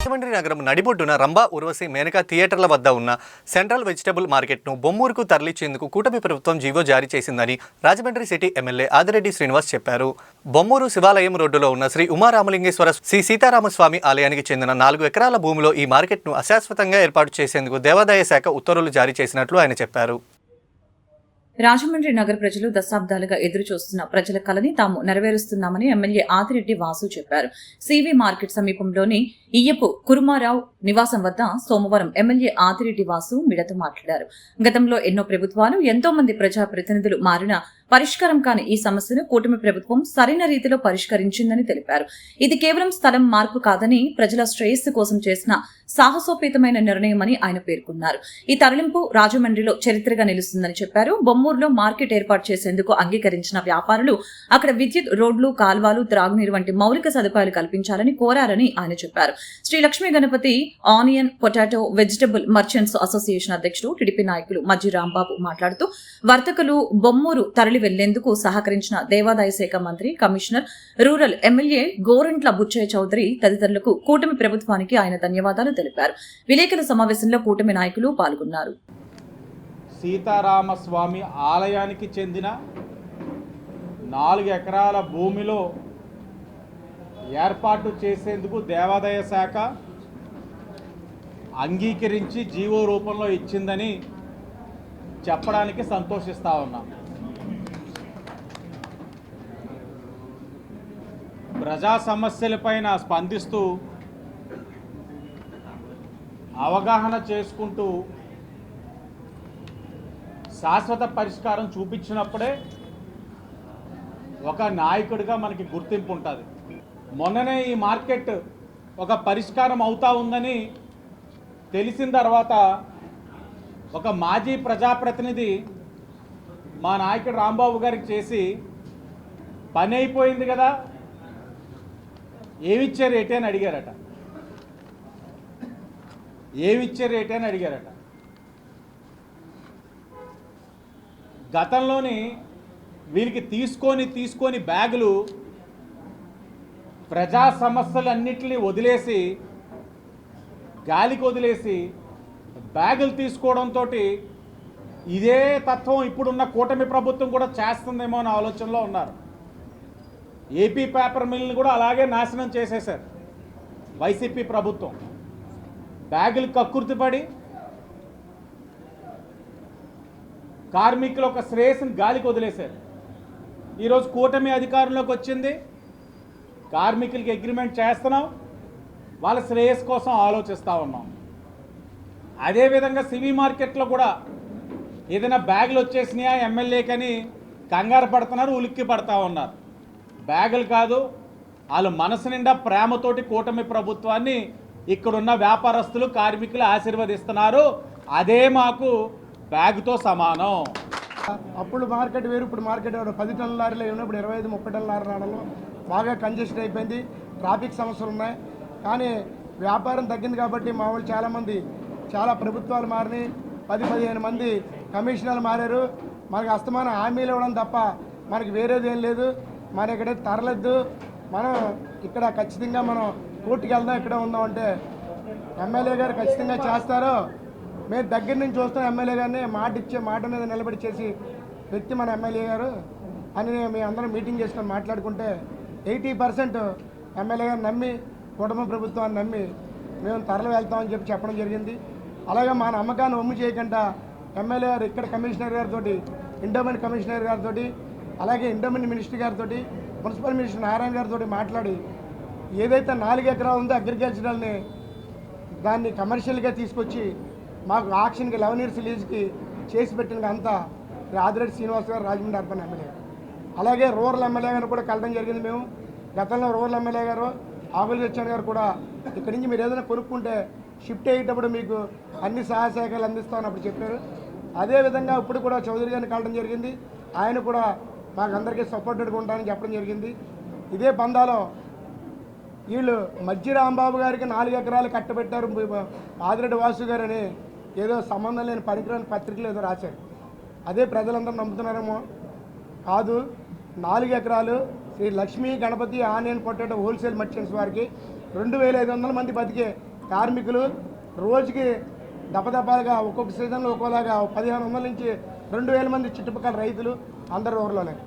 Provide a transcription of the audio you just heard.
రాజమండ్రి నగరం నడిబొడ్డున రంభా ఉర్వశి మేనకా థియేటర్ల వద్ద ఉన్న సెంట్రల్ వెజిటబుల్ మార్కెట్ను బొమ్మూరుకు తరలించేందుకు కూటమి ప్రభుత్వం జీవో జారీ చేసిందని రాజమండ్రి సిటీ ఎమ్మెల్యే ఆదిరెడ్డి శ్రీనివాస్ చెప్పారు. బొమ్మూరు శివాలయం రోడ్డులో ఉన్న శ్రీ ఉమారామలింగేశ్వర శ్రీ సీతారామస్వామి ఆలయానికి చెందిన నాలుగు ఎకరాల భూమిలో ఈ మార్కెట్ను అశాశ్వతంగా ఏర్పాటు చేసేందుకు దేవాదాయ శాఖ ఉత్తర్వులు జారీ చేసినట్లు ఆయన చెప్పారు. రాజమండ్రి నగర ప్రజలు దశాబ్దాలుగా ఎదురు చూస్తున్న ప్రజల కలని తాము నెరవేరుస్తున్నామని ఎమ్మెల్యే ఆదిరెడ్డి వాసు చెప్పారు. సివి మార్కెట్ సమీపంలోని ఇయ్యపు కురుమారావు నివాసం వద్ద సోమవారం ఎమ్మెల్యే ఆదిరెడ్డి వాసు మిడత మాట్లాడారు. గతంలో ఎన్నో ప్రభుత్వాలు ఎంతో మంది ప్రజా ప్రతినిధులు మారిన పరిష్కారం కాని ఈ సమస్యను కూటమి ప్రభుత్వం సరైన రీతిలో పరిష్కరించిందని తెలిపారు. ఇది కేవలం స్థలం మార్పు కాదని ప్రజల శ్రేయస్సు కోసం చేసిన సాహసోపేతమైన నిర్ణయమని ఆయన పేర్కొన్నారు. ఈ తరలింపు రాజమండ్రిలో చరిత్రగా నిలుస్తుందని చెప్పారు. బొమ్మూరులో మార్కెట్ ఏర్పాటు చేసేందుకు అంగీకరించిన వ్యాపారులు అక్కడ విద్యుత్ రోడ్లు కాల్వాలు త్రాగునీరు వంటి మౌలిక సదుపాయాలు కల్పించాలని కోరారని ఆయన చెప్పారు. Sri Lakshmi Ganapathi onion potato vegetable merchants association అధ్యక్షుడు టీడీపీ నాయకులు మజ్జి రాంబాబు మాట్లాడుతూ వర్తకులు బొమ్మూరు తరలి వెళ్ళేందుకు సహకరించిన దేవాదాయ శాఖ మంత్రి commissioner rural MLA Gorantla Butchaiah Chowdary తదితరులకు కూటమి ప్రభుత్వానికి ఆయన ధన్యవాదాలు తెలిపారు. విలేకరుల సమావేశంలో కూటమి నాయకులు పాల్గొన్నారు. సీతారామస్వామి ఆలయానికి చెందిన నాలుగు ఎకరాల భూమిలో ఏర్పాటు చేసేందుకు దేవాదాయ శాఖ అంగీకరించి జీవో రూపంలో ఇచ్చిందని చెప్పడానికి సంతోషిస్తా ఉన్నాం. ప్రజా సమస్యలపైన స్పందిస్తూ అవగాహన చేసుకుంటూ శాశ్వత పరిష్కారం చూపించినప్పుడే ఒక నాయకుడిగా మనకి గుర్తింపు ఉంటుంది. మొన్ననే ఈ మార్కెట్ ఒక పరిష్కారం అవుతా ఉందని తెలిసిన తర్వాత ఒక మాజీ ప్రజాప్రతినిధి మా నాయకుడు రాంబాబు గారికి చేసి పని అయిపోయింది కదా ఏమిచ్చారు రేటే అని అడిగారట. ఏమిచ్చారు రేటే అని అడిగారట. గతంలోని వీరికి తీసుకొని తీసుకొని బ్యాగులు ప్రజా సమస్యలన్నింటినీ వదిలేసి గాలికి వదిలేసి బ్యాగులు తీసుకోవడంతో ఇదే తత్వం ఇప్పుడున్న కూటమి ప్రభుత్వం కూడా చేస్తుందేమో అనే ఆలోచనలో ఉన్నారు. ఏపీ పేపర్ మిల్ని కూడా అలాగే నాశనం చేసేశారు. వైసీపీ ప్రభుత్వం. బ్యాగులు కక్కుర్తిపడి కార్మికుల ఒక శ్రేయస్సుని గాలికి వదిలేశారు. ఈరోజు కూటమి అధికారంలోకి వచ్చింది. కార్మికులకి అగ్రిమెంట్ చేస్తున్నాం. వాళ్ళ శ్రేయస్ కోసం ఆలోచిస్తూ ఉన్నాం. అదేవిధంగా సివి మార్కెట్లో కూడా ఏదైనా బ్యాగులు వచ్చేసినాయా? ఎమ్మెల్యేకని కంగారు పడుతున్నారు ఉలిక్కి పడతా ఉన్నారు. బ్యాగులు కాదు వాళ్ళు మనసు నిండా ప్రేమతోటి కూటమి ప్రభుత్వాన్ని ఇక్కడున్న వ్యాపారస్తులు కార్మికులు ఆశీర్వదిస్తున్నారు. అదే మాకు బ్యాగ్తో సమానం. అప్పుడు మార్కెట్ వేరు ఇప్పుడు మార్కెట్ వేరు పది టన్నుల లారీలు ఉన్నప్పుడు ఇరవై ఐదు ముప్పై టన్నుల లారీ రావడంలో బాగా కంజెషన్ అయిపోయింది. ట్రాఫిక్ సమస్యలు ఉన్నాయి. కానీ వ్యాపారం తగ్గింది కాబట్టి మా వాళ్ళు చాలామంది చాలా ప్రభుత్వాలు మారినాయి. పది పదిహేను మంది కమిషనర్లు మారారు. మనకు అస్తమానం హామీలు ఇవ్వడం తప్ప మనకి వేరేది ఏం లేదు. మరి ఇక్కడ తరలద్దు మనం ఇక్కడ ఖచ్చితంగా మనం కోర్టుకి వెళ్దాం ఇక్కడ ఉందాం అంటే ఎమ్మెల్యే గారు ఖచ్చితంగా చేస్తారు. మేము దగ్గర నుంచి చూస్తాం ఎమ్మెల్యే గారిని. మాట ఇచ్చే మాట మీద నిలబడి చేసి వ్యక్తి మన ఎమ్మెల్యే గారు అని మేము అందరం మీటింగ్ చేసుకొని మాట్లాడుకుంటే ఎయిటీ పర్సెంట్ ఎమ్మెల్యే గారు నమ్మి కుటుంబ ప్రభుత్వాన్ని నమ్మి మేము తరలి వెళ్తామని చెప్పి చెప్పడం జరిగింది. అలాగే మా నమ్మకాన్ని ఒమ్ము చేయకుండా ఎమ్మెల్యే గారు ఇక్కడ కమిషనర్ గారితో ఇండోమెంట్ కమిషనర్ గారితో అలాగే ఇండోమెంట్ మినిస్టర్ గారితో మున్సిపల్ మినిస్టర్ నారాయణ గారితో మాట్లాడి ఏదైతే నాలుగు ఎకరాలు ఉందో అగ్రికల్చరల్ని దాన్ని కమర్షియల్గా తీసుకొచ్చి మాకు ఆక్షన్కి లెవెన్ ఇయర్స్ లీజ్కి చేసి పెట్టిన అంతా ఆదిరెడ్డి శ్రీనివాస్ గారు రాజమండ్రి అర్బన్ ఎమ్మెల్యే. అలాగే రూరల్ ఎమ్మెల్యే గారు కూడా కలడం జరిగింది మేము. గతంలో రూరల్ ఎమ్మెల్యే గారు ఆగులు తెచ్చాను గారు కూడా ఇక్కడి నుంచి మీరు ఏదైనా కొనుక్కుంటే షిఫ్ట్ అయ్యేటప్పుడు మీకు అన్ని సహాయ సహకారాలు అందిస్తామని అప్పుడు చెప్పారు. అదేవిధంగా ఇప్పుడు కూడా చౌదరి గారిని కలడం జరిగింది. ఆయన కూడా మాకు అందరికీ సపోర్టెడ్గా ఉంటానని చెప్పడం జరిగింది. ఇదే పందాలో వీళ్ళు మజ్జి రాంబాబు గారికి నాలుగు ఎకరాలు కట్టబెట్టారు. ఆదిరెడ్డి వాసు గారు అని ఏదో సంబంధం లేని పనికిరాని పత్రికలు ఏదో రాశారు. అదే ప్రజలందరూ నమ్ముతున్నారేమో. కాదు నాలుగు ఎకరాలు Sri Lakshmi Ganapathi onion potato wholesale merchants వారికి రెండు వేల ఐదు వందల మంది బతికే కార్మికులు రోజుకి దపదపాలుగా ఒక్కొక్క సీజన్లో ఒక్కోలాగా పదిహేను వందల నుంచి రెండు వేల మంది చుట్టుపక్కల రైతులు అందరు ఊర్లోనే.